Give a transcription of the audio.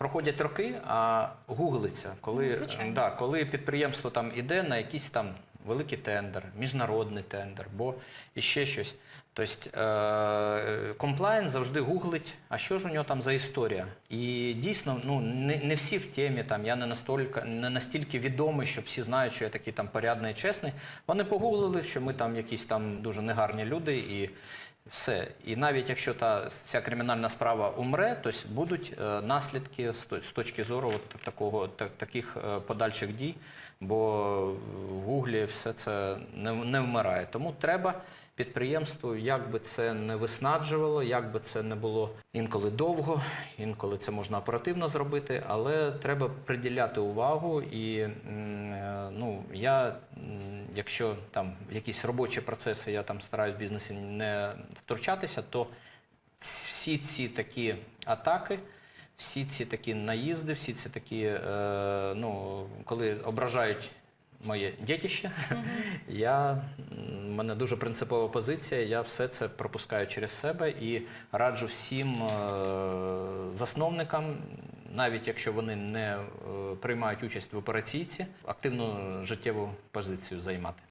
проходять роки, а гуглиться, коли, Ну, звичайно. да, коли підприємство там іде на якийсь там великий тендер, міжнародний тендер, бо іще щось. Тобто е, комплайн завжди гуглить, а що ж у нього там за історія. І дійсно, ну не, не всі в темі, там я не настільки, не настільки відомий, що всі знають, що я такий там порядний і чесний. Вони погуглили, що ми там якісь там дуже негарні люди і. Все. І навіть якщо та ця кримінальна справа умре, то будуть е, наслідки з, з точки зору от такого, та, таких е, подальших дій, бо в Гуглі все це не, не вмирає. Тому треба підприємству, як би це не виснаджувало, як би це не було інколи довго, інколи це можна оперативно зробити, але треба приділяти увагу. І е, ну, я, якщо там якісь робочі процеси, я там стараюсь в бізнесі не втручатися, то всі ці такі атаки. Всі ці такі наїзди, всі ці такі, е, ну, коли ображають моє дітище, я, в мене дуже принципова позиція, я все це пропускаю через себе і раджу всім е, засновникам, навіть якщо вони не е, приймають участь в операційці, активну життєву позицію займати.